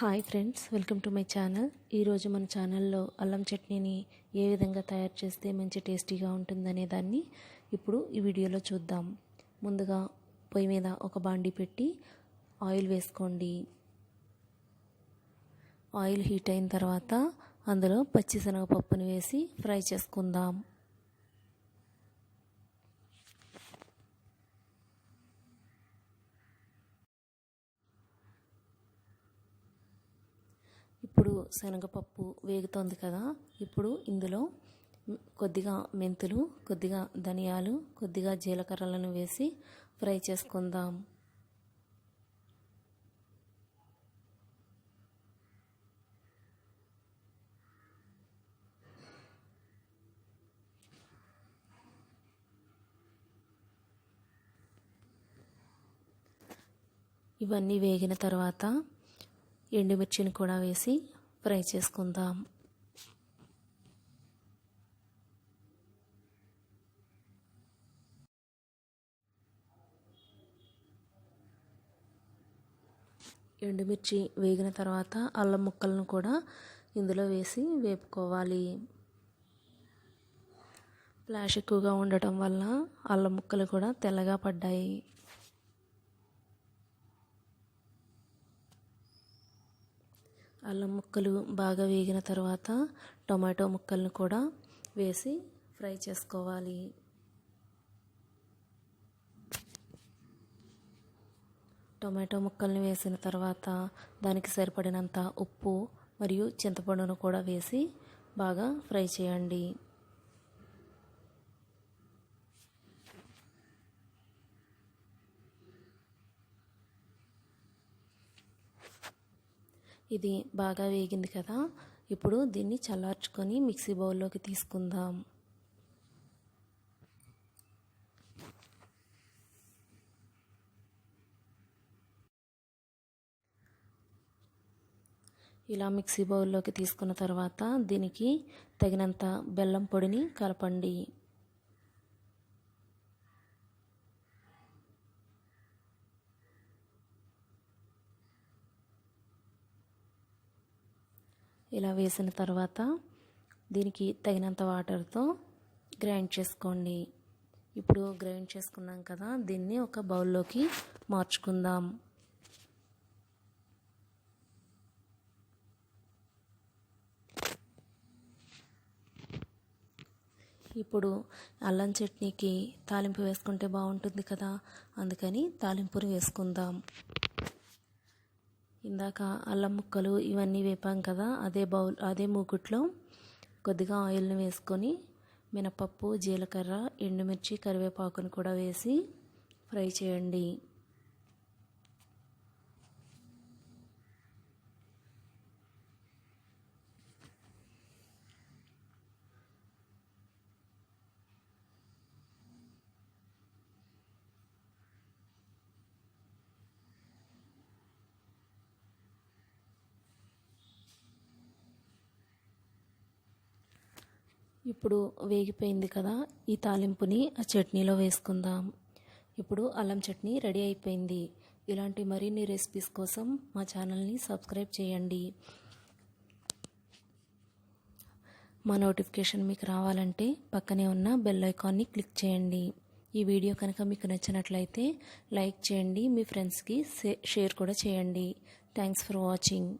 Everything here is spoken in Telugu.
Hi friends welcome to my channel ఈరోజు మన ఛానల్లో అల్లం చట్నీని ఏ విధంగా తయారు చేస్తే మంచి టేస్టీగా ఉంటుందనే దాన్ని ఇప్పుడు ఈ వీడియోలో చూద్దాం. ముందుగా పొయ్యి మీద ఒక బాండి పెట్టి ఆయిల్ వేసుకోండి. ఆయిల్ హీట్ అయిన తర్వాత అందులో పచ్చిశనగపప్పును వేసి ఫ్రై చేసుకుందాం. ఇప్పుడు శనగపప్పు వేగుతోంది కదా ఇప్పుడు ఇందులో కొద్దిగా మెంతులు కొద్దిగా ధనియాలు కొద్దిగా జీలకర్రలను వేసి ఫ్రై చేసుకుందాం. ఇవన్నీ వేగిన తర్వాత ఎండుమిర్చిని కూడా వేసి ఫ్రై చేసుకుందాం. ఎండుమిర్చి వేగిన తర్వాత అల్లం ముక్కలను కూడా ఇందులో వేసి వేపుకోవాలి. ఫ్లాష్ ఎక్కువగా ఉండటం వల్ల అల్లం ముక్కలు కూడా తెల్లగా పడ్డాయి. అల్లం ముక్కలు బాగా వేగిన తర్వాత టొమాటో ముక్కలను కూడా వేసి ఫ్రై చేసుకోవాలి. టొమాటో ముక్కల్ని వేసిన తర్వాత దానికి సరిపడినంత ఉప్పు మరియు చింతపండును కూడా వేసి బాగా ఫ్రై చేయండి. ఇది బాగా వేగింది కదా. ఇప్పుడు దీన్ని చల్లార్చుకొని మిక్సీ బౌల్లోకి తీసుకుందాం. ఇలా మిక్సీ బౌల్లోకి తీసుకున్న తర్వాత దీనికి తగినంత బెల్లం పొడిని కలపండి. ఇలా వేసిన తర్వాత దీనికి తగినంత వాటర్తో గ్రైండ్ చేసుకోండి. ఇప్పుడు గ్రైండ్ చేసుకున్నాం కదా దీన్ని ఒక బౌల్లోకి మార్చుకుందాం. ఇప్పుడు అల్లం చట్నీకి తాలింపు వేసుకుంటే బాగుంటుంది కదా అందుకని తాలింపుని వేసుకుందాం. ఇందాక అల్లం ముక్కలు ఇవన్నీ వేపాం కదా అదే బౌల్ అదే మూకుట్లో కొద్దిగా ఆయిల్ని వేసుకొని మినపప్పు జీలకర్ర ఎండుమిర్చి కరివేపాకును కూడా వేసి ఫ్రై చేయండి. ఇప్పుడు వేగిపోయింది కదా ఈ తాలింపుని ఆ చట్నీలో వేసుకుందాం. ఇప్పుడు అల్లం చట్నీ రెడీ అయిపోయింది. ఇలాంటి మరిన్ని రెసిపీస్ కోసం మా ఛానల్ని సబ్స్క్రైబ్ చేయండి. మా నోటిఫికేషన్ మీకు రావాలంటే పక్కనే ఉన్న బెల్ ఐకాన్ని క్లిక్ చేయండి. ఈ వీడియో కనుక మీకు నచ్చినట్లయితే లైక్ చేయండి మీ ఫ్రెండ్స్కి షేర్ కూడా చేయండి. Thanks for watching.